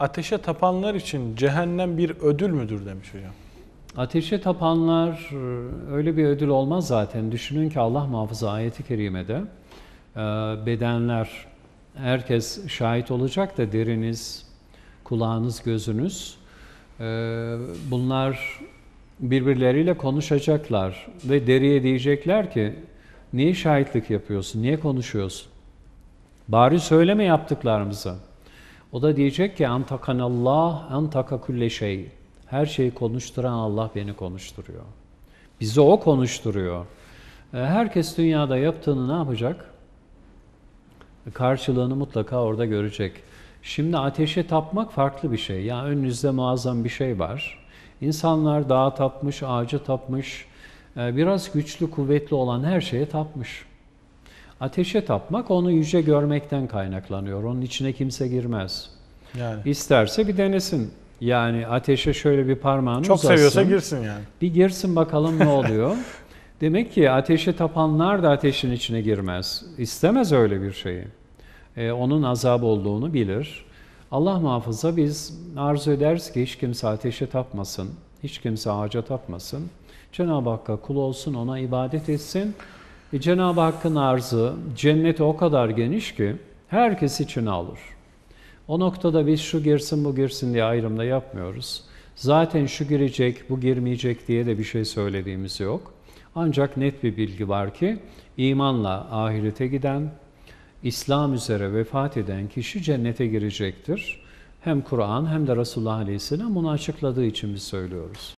ateşe tapanlar için cehennem bir ödül müdür demiş hocam. Ateşe tapanlar e, öyle bir ödül olmaz zaten. Düşünün ki Allah muhafaza ayeti kerimede e, bedenler herkes şahit olacak da deriniz, kulağınız, gözünüz e, bunlar birbirleriyle konuşacaklar ve deriye diyecekler ki niye şahitlik yapıyorsun, niye konuşuyorsun? Bari söyleme yaptıklarımızı. O da diyecek ki antakanallah antaka kulle şey. Her şeyi konuşturan Allah beni konuşturuyor. Bizi o konuşturuyor. E, Herkes dünyada yaptığını ne yapacak? Karşılığını mutlaka orada görecek. Şimdi ateşe tapmak farklı bir şey. Yani önünüzde muazzam bir şey var. İnsanlar dağa tapmış, ağaca tapmış, e, biraz güçlü, kuvvetli olan her şeye tapmış. Ateşe tapmak onu yüce görmekten kaynaklanıyor. Onun içine kimse girmez. Yani İsterse bir denesin. Yani ateşe şöyle bir parmağını çok uzatsın. seviyorsa girsin yani. Bir girsin bakalım ne oluyor. Demek ki ateşe tapanlar da ateşin içine girmez. İstemez öyle bir şeyi. Ee, onun azap olduğunu bilir. Allah muhafaza biz arzu ederiz ki hiç kimse ateşe tapmasın. Hiç kimse ağaca tapmasın. Cenab-ı Hakk'a kul olsun, ona ibadet etsin. E, Cenab-ı Hakk'ın arzı cenneti o kadar geniş ki herkes içine alır. O noktada biz şu girsin bu girsin diye ayrımda yapmıyoruz. Zaten şu girecek bu girmeyecek diye de bir şey söylediğimiz yok. Ancak net bir bilgi var ki imanla ahirete giden, İslam üzere vefat eden kişi cennete girecektir. Hem Kur'an hem de Resulullah Aleyhisselam bunu açıkladığı için biz söylüyoruz.